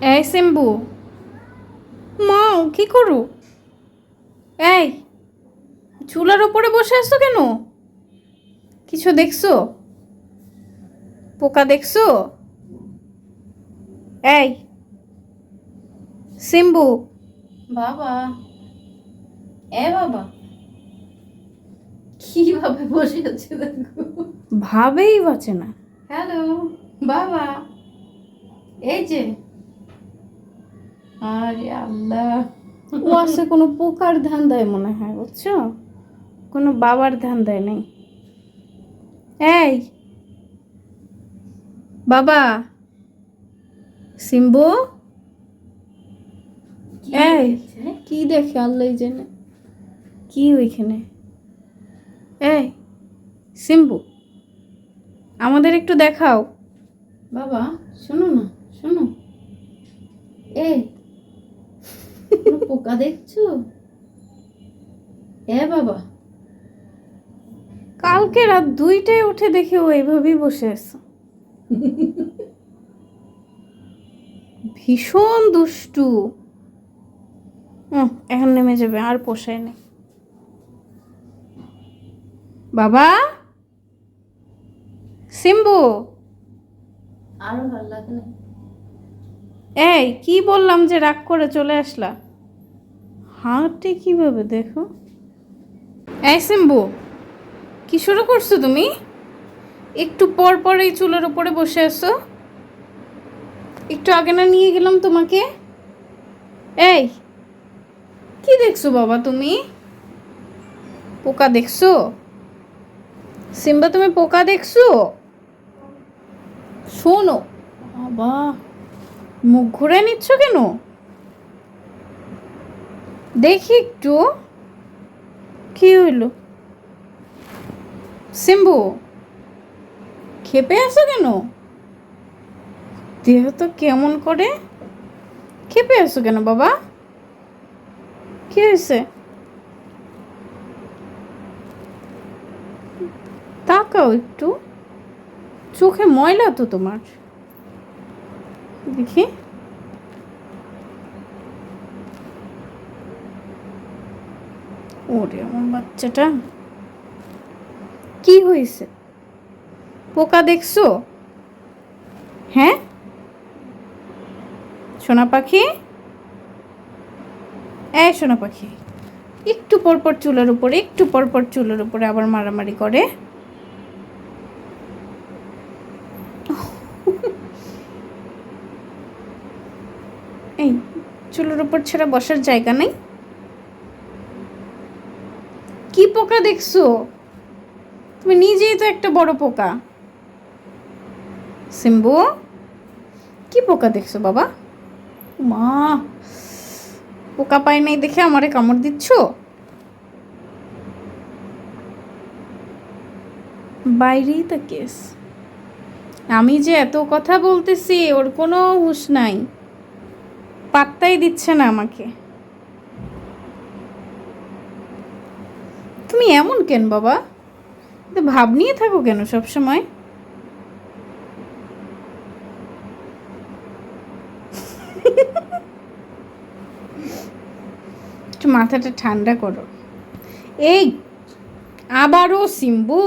এই সিম্বু। মাও কি করু? এই চুলার ওপরে বসে আসছো কেন? কিছু দেখছ? পোকা দেখছ? এই সিম্বু। বাবা এ বাবা। কীভাবে বসে আছে দেখো? ভাবেই বাঁচে না। হ্যালো বাবা। এই যে আরে আল্লাহ। ও আছে কোনো পোকার ধান দেয় মনে হয় বুঝছ? কোনো বাবার ধান দেয় নেই। এই বাবা সিম্বু? এই। কি দেখে আল্লাহ জানে কি ওইখানে? এই সিম্বু আমাদের একটু দেখাও। বাবা শোনো না শোনো। এই পোকা দেখছ? এ বাবা। কালকে রাত দুইটায় উঠে দেখে ও এইভাবেই বসে আছে। ভীষণ দুষ্টু। এখন নেমে যাবে আর পোষায় নেই। বাবা? সিম্বু? আরও ভালো লাগে না। এই কি বললাম যে রাগ করে চলে আসলা? হাঁটে কীভাবে দেখো? এই সিম্বু, কি শুরু করছ তুমি? একটু পর পর এই চুলের উপরে বসে আছো। একটু আগে না নিয়ে গেলাম তোমাকে। এই, কি দেখছ বাবা তুমি? পোকা দেখছ? সিম্বা, তুমি পোকা দেখছ? শোনো। বাবা, মুখ ঘুরে নিচ্ছ কেন? দেখি একটু। কি হইল? সিম্বু, খেপে আছো কেন? দেহ তো কেমন করে? খেপে আছো কেন বাবা? কি হয়েছে তাকাও একটু। চোখে ময়লা তো তোমার। দেখি। ওরে আমার বাচ্চাটা। কি হয়েছে? পোকা দেখছ? হ্যাঁ? সোনা পাখি? এই সোনা পাখি, একটু পরপর চুলের উপরে, একটু পরপর চুলের উপরে আবার মারামারি করে। এই, চুলের উপর ছাড়া বসার জায়গা নেই? কি পোকা দেখছ? তুমি নিজেই তো একটা বড় পোকা। সিম্বু, কি পোকা দেখছ বাবা? মা, পোকা পাই নাই দেখে আমারে কামড় দিচ্ছ? বাইরেই তো কেস। আমি যে এত কথা বলতেছি, ওর কোনো হুঁশ নাই। পাত্তাই দিচ্ছে না আমাকে। তুমি এমন কেন বাবা? ভাব নিয়ে থাকো কেন সব সময় একটু মাথাটা ঠান্ডা করো। এই, আবারও সিম্বু?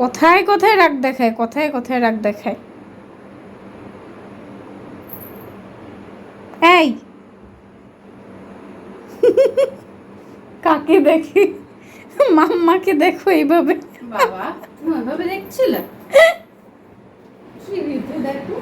কথায় কথায় রাগ দেখায়? কথায় কথায় রাগ দেখায়? এই মাকে দেখি। মাম্মাকে দেখো এইভাবে। বাবা তুমি ওইভাবে দেখছিলে? কি দেখো?